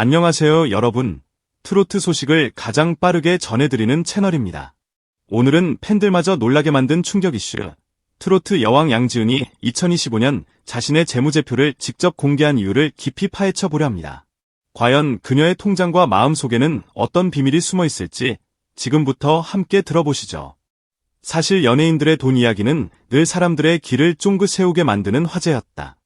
안녕하세요, 여러분. 트로트 소식을 가장 빠르게 전해드리는 채널입니다. 오늘은 팬들마저 놀라게 만든 충격 이슈. 트로트 여왕 양지은이 2025년 자신의 재무제표를 직접 공개한 이유를 깊이 파헤쳐 보려 합니다. 과연 그녀의 통장과 마음 속에는 어떤 비밀이 숨어 있을지 지금부터 함께 들어보시죠. 사실 연예인들의 돈 이야기는 늘 사람들의 길을 쫑긋 세우게 만드는 화제였다.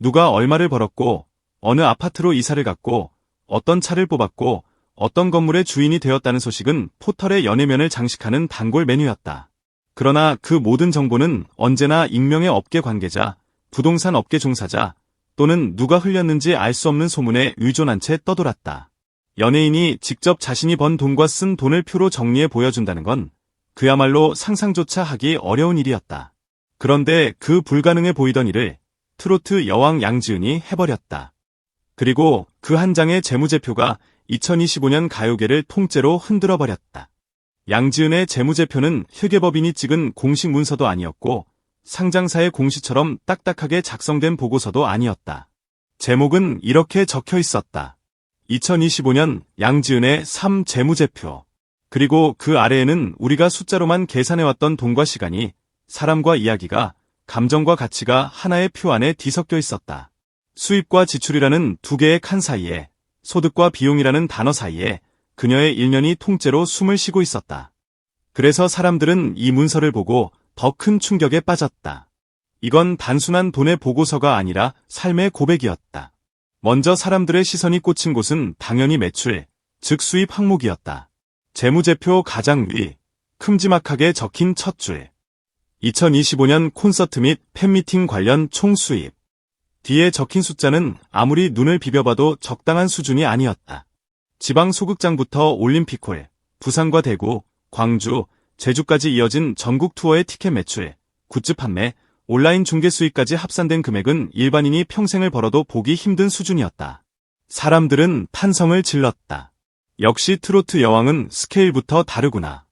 누가 얼마를 벌었고, 어느 아파트로 이사를 갔고, 어떤 차를 뽑았고 어떤 건물의 주인이 되었다는 소식은 포털의 연예면을 장식하는 단골 메뉴였다. 그러나 그 모든 정보는 언제나 익명의 업계 관계자, 부동산 업계 종사자 또는 누가 흘렸는지 알 수 없는 소문에 의존한 채 떠돌았다. 연예인이 직접 자신이 번 돈과 쓴 돈을 표로 정리해 보여준다는 건 그야말로 상상조차 하기 어려운 일이었다. 그런데 그 불가능해 보이던 일을 트로트 여왕 양지은이 해버렸다. 그리고 그 한 장의 재무제표가 2025년 가요계를 통째로 흔들어 버렸다. 양지은의 재무제표는 회계법인이 찍은 공식 문서도 아니었고 상장사의 공시처럼 딱딱하게 작성된 보고서도 아니었다. 제목은 이렇게 적혀 있었다. 2025년 양지은의 3 재무제표. 그리고 그 아래에는 우리가 숫자로만 계산해왔던 돈과 시간이 사람과 이야기가 감정과 가치가 하나의 표 안에 뒤섞여 있었다. 수입과 지출이라는 두 개의 칸 사이에 소득과 비용이라는 단어 사이에 그녀의 일년이 통째로 숨을 쉬고 있었다. 그래서 사람들은 이 문서를 보고 더 큰 충격에 빠졌다. 이건 단순한 돈의 보고서가 아니라 삶의 고백이었다. 먼저 사람들의 시선이 꽂힌 곳은 당연히 매출, 즉 수입 항목이었다. 재무제표 가장 위, 큼지막하게 적힌 첫 줄. 2025년 콘서트 및 팬미팅 관련 총 수입. 뒤에 적힌 숫자는 아무리 눈을 비벼봐도 적당한 수준이 아니었다. 지방 소극장부터 올림픽홀, 부산과 대구, 광주, 제주까지 이어진 전국 투어의 티켓 매출, 굿즈 판매, 온라인 중개 수익까지 합산된 금액은 일반인이 평생을 벌어도 보기 힘든 수준이었다. 사람들은 판성을 질렀다. 역시 트로트 여왕은 스케일부터 다르구나.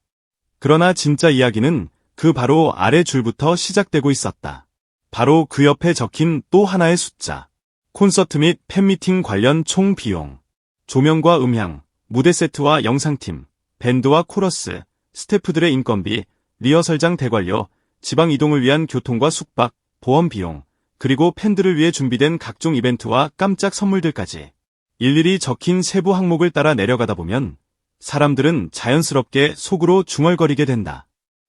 그러나 진짜 이야기는 그 바로 아래 줄부터 시작되고 있었다. 바로 그 옆에 적힌 또 하나의 숫자. 콘서트 및 팬미팅 관련 총 비용. 조명과 음향, 무대 세트와 영상팀, 밴드와 코러스, 스태프들의 인건비, 리허설장 대관료, 지방 이동을 위한 교통과 숙박, 보험 비용, 그리고 팬들을 위해 준비된 각종 이벤트와 깜짝 선물들까지. 일일이 적힌 세부 항목을 따라 내려가다 보면 사람들은 자연스럽게 속으로 중얼거리게 된다.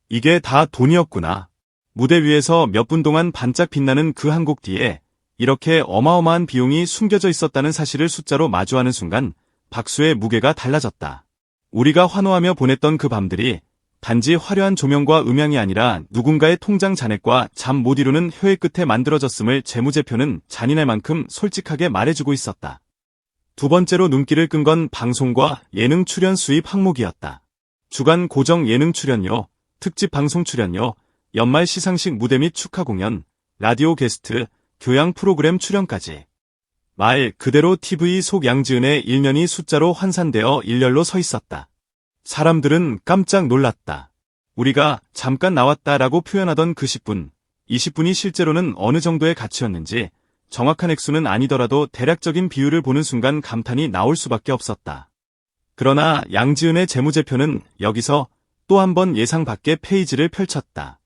이게 다 돈이었구나. 무대 위에서 몇 분 동안 반짝 빛나는 그 한 곡 뒤에 이렇게 어마어마한 비용이 숨겨져 있었다는 사실을 숫자로 마주하는 순간 박수의 무게가 달라졌다. 우리가 환호하며 보냈던 그 밤들이 단지 화려한 조명과 음향이 아니라 누군가의 통장 잔액과 잠 못 이루는 효의 끝에 만들어졌음을 재무제표는 잔인할 만큼 솔직하게 말해주고 있었다. 두 번째로 눈길을 끈 건 방송과 예능 출연 수입 항목이었다. 주간 고정 예능 출연료, 특집 방송 출연료, 연말 시상식 무대 및 축하 공연, 라디오 게스트, 교양 프로그램 출연까지. 말 그대로 TV 속 양지은의 일년이 숫자로 환산되어 일렬로 서 있었다. 사람들은 깜짝 놀랐다. 우리가 잠깐 나왔다라고 표현하던 그 10분, 20분이 실제로는 어느 정도의 가치였는지 정확한 액수는 아니더라도 대략적인 비율을 보는 순간 감탄이 나올 수밖에 없었다. 그러나 양지은의 재무제표는 여기서 또 한 번 예상 밖의 페이지를 펼쳤다.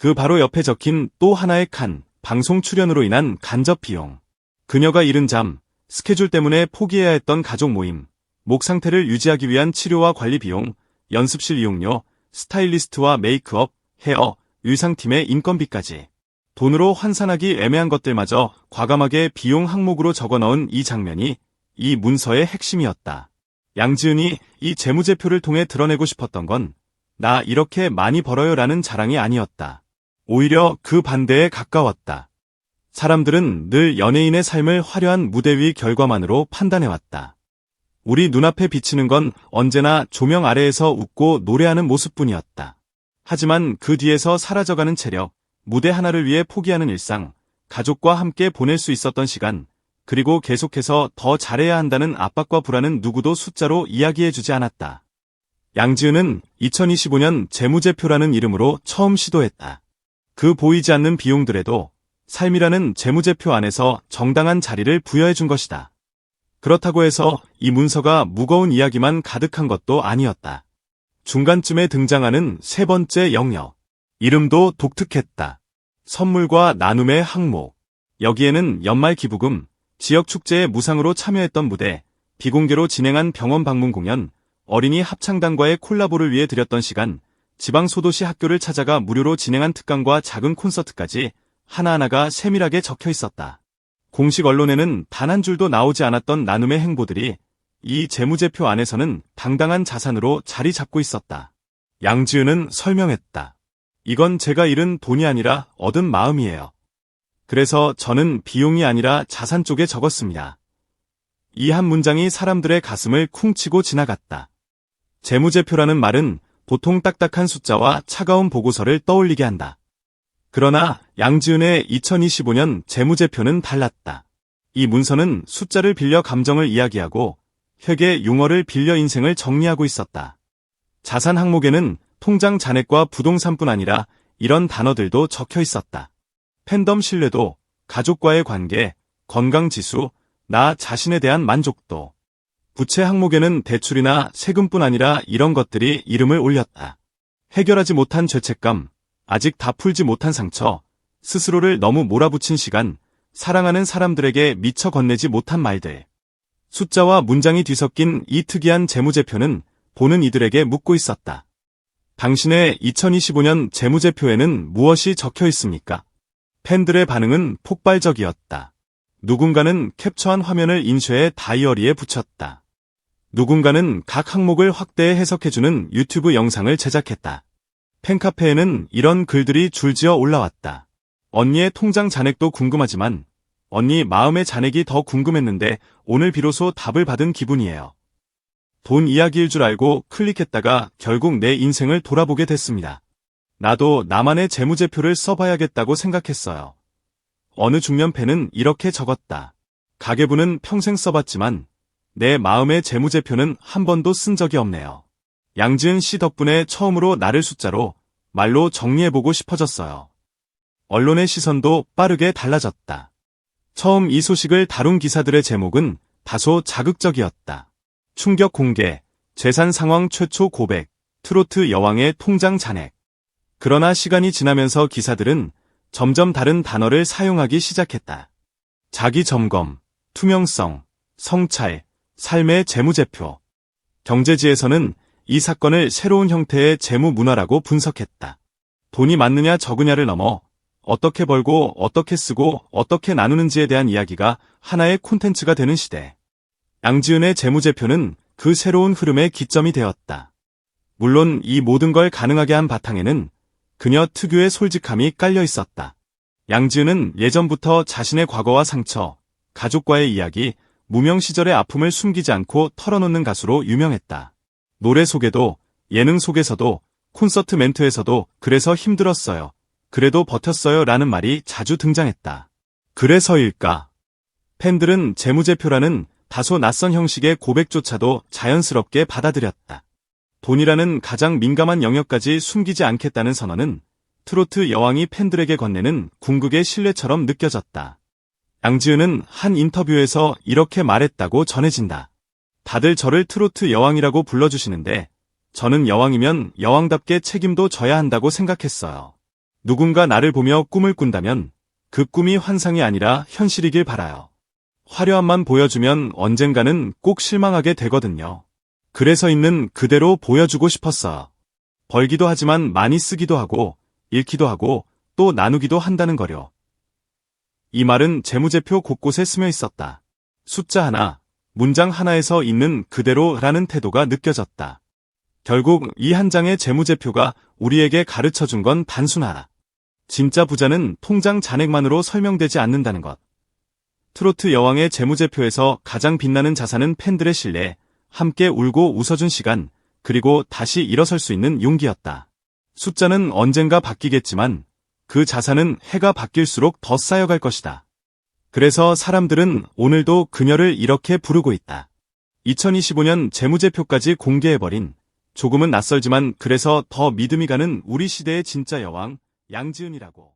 그 바로 옆에 적힌 또 하나의 칸, 방송 출연으로 인한 간접 비용. 그녀가 잃은 잠, 스케줄 때문에 포기해야 했던 가족 모임, 목 상태를 유지하기 위한 치료와 관리 비용, 연습실 이용료, 스타일리스트와 메이크업, 헤어, 의상팀의 인건비까지. 돈으로 환산하기 애매한 것들마저 과감하게 비용 항목으로 적어 넣은 이 장면이 이 문서의 핵심이었다. 양지은이 이 재무제표를 통해 드러내고 싶었던 건 나 이렇게 많이 벌어요 라는 자랑이 아니었다. 오히려 그 반대에 가까웠다. 사람들은 늘 연예인의 삶을 화려한 무대 위 결과만으로 판단해왔다. 우리 눈앞에 비치는 건 언제나 조명 아래에서 웃고 노래하는 모습뿐이었다. 하지만 그 뒤에서 사라져가는 체력, 무대 하나를 위해 포기하는 일상, 가족과 함께 보낼 수 있었던 시간, 그리고 계속해서 더 잘해야 한다는 압박과 불안은 누구도 숫자로 이야기해주지 않았다. 양지은은 2025년 재무제표라는 이름으로 처음 시도했다. 그 보이지 않는 비용들에도 삶이라는 재무제표 안에서 정당한 자리를 부여해 준 것이다. 그렇다고 해서 이 문서가 무거운 이야기만 가득한 것도 아니었다. 중간쯤에 등장하는 세 번째 영역. 이름도 독특했다. 선물과 나눔의 항목. 여기에는 연말 기부금, 지역 축제에 무상으로 참여했던 무대, 비공개로 진행한 병원 방문 공연, 어린이 합창단과의 콜라보를 위해 들였던 시간, 지방 소도시 학교를 찾아가 무료로 진행한 특강과 작은 콘서트까지 하나하나가 세밀하게 적혀 있었다. 공식 언론에는 단 한 줄도 나오지 않았던 나눔의 행보들이 이 재무제표 안에서는 당당한 자산으로 자리 잡고 있었다. 양지은은 설명했다. 이건 제가 잃은 돈이 아니라 얻은 마음이에요. 그래서 저는 비용이 아니라 자산 쪽에 적었습니다. 이 한 문장이 사람들의 가슴을 쿵 치고 지나갔다. 재무제표라는 말은 보통 딱딱한 숫자와 차가운 보고서를 떠올리게 한다. 그러나 양지은의 2025년 재무제표는 달랐다. 이 문서는 숫자를 빌려 감정을 이야기하고 회계 용어를 빌려 인생을 정리하고 있었다. 자산 항목에는 통장 잔액과 부동산뿐 아니라 이런 단어들도 적혀 있었다. 팬덤 신뢰도, 가족과의 관계, 건강지수, 나 자신에 대한 만족도. 부채 항목에는 대출이나 세금뿐 아니라 이런 것들이 이름을 올렸다. 해결하지 못한 죄책감, 아직 다 풀지 못한 상처, 스스로를 너무 몰아붙인 시간, 사랑하는 사람들에게 미처 건네지 못한 말들. 숫자와 문장이 뒤섞인 이 특이한 재무제표는 보는 이들에게 묻고 있었다. 당신의 2025년 재무제표에는 무엇이 적혀 있습니까? 팬들의 반응은 폭발적이었다. 누군가는 캡처한 화면을 인쇄해 다이어리에 붙였다. 누군가는 각 항목을 확대해 해석해주는 유튜브 영상을 제작했다. 팬카페에는 이런 글들이 줄지어 올라왔다. 언니의 통장 잔액도 궁금하지만 언니 마음의 잔액이 더 궁금했는데 오늘 비로소 답을 받은 기분이에요. 돈 이야기일 줄 알고 클릭했다가 결국 내 인생을 돌아보게 됐습니다. 나도 나만의 재무제표를 써봐야겠다고 생각했어요. 어느 중년 팬은 이렇게 적었다. 가계부는 평생 써봤지만 내 마음의 재무제표는 한 번도 쓴 적이 없네요. 양지은 씨 덕분에 처음으로 나를 숫자로 말로 정리해보고 싶어졌어요. 언론의 시선도 빠르게 달라졌다. 처음 이 소식을 다룬 기사들의 제목은 다소 자극적이었다. 충격 공개, 재산 상황 최초 고백, 트로트 여왕의 통장 잔액. 그러나 시간이 지나면서 기사들은 점점 다른 단어를 사용하기 시작했다. 자기 점검, 투명성, 성찰, 삶의 재무제표. 경제지에서는 이 사건을 새로운 형태의 재무 문화라고 분석했다. 돈이 많느냐 적으냐를 넘어 어떻게 벌고 어떻게 쓰고 어떻게 나누는지에 대한 이야기가 하나의 콘텐츠가 되는 시대. 양지은의 재무제표는 그 새로운 흐름의 기점이 되었다. 물론 이 모든 걸 가능하게 한 바탕에는 그녀 특유의 솔직함이 깔려 있었다. 양지은은 예전부터 자신의 과거와 상처, 가족과의 이야기, 무명 시절의 아픔을 숨기지 않고 털어놓는 가수로 유명했다. 노래 속에도, 예능 속에서도, 콘서트 멘트에서도 그래서 힘들었어요. 그래도 버텼어요 라는 말이 자주 등장했다. 그래서일까? 팬들은 재무제표라는 다소 낯선 형식의 고백조차도 자연스럽게 받아들였다. 돈이라는 가장 민감한 영역까지 숨기지 않겠다는 선언은 트로트 여왕이 팬들에게 건네는 궁극의 신뢰처럼 느껴졌다. 양지은은 한 인터뷰에서 이렇게 말했다고 전해진다. 다들 저를 트로트 여왕이라고 불러주시는데 저는 여왕이면 여왕답게 책임도 져야 한다고 생각했어요. 누군가 나를 보며 꿈을 꾼다면 그 꿈이 환상이 아니라 현실이길 바라요. 화려함만 보여주면 언젠가는 꼭 실망하게 되거든요. 그래서 있는 그대로 보여주고 싶었어. 벌기도 하지만 많이 쓰기도 하고, 잃기도 하고, 또 나누기도 한다는 거려. 이 말은 재무제표 곳곳에 스며 있었다. 숫자 하나, 문장 하나에서 있는 그대로라는 태도가 느껴졌다. 결국 이 한 장의 재무제표가 우리에게 가르쳐 준 건 단순하다. 진짜 부자는 통장 잔액만으로 설명되지 않는다는 것. 트로트 여왕의 재무제표에서 가장 빛나는 자산은 팬들의 신뢰, 함께 울고 웃어준 시간, 그리고 다시 일어설 수 있는 용기였다. 숫자는 언젠가 바뀌겠지만 그 자산은 해가 바뀔수록 더 쌓여갈 것이다. 그래서 사람들은 오늘도 그녀를 이렇게 부르고 있다. 2025년 재무제표까지 공개해버린 조금은 낯설지만 그래서 더 믿음이 가는 우리 시대의 진짜 여왕, 양지은이라고.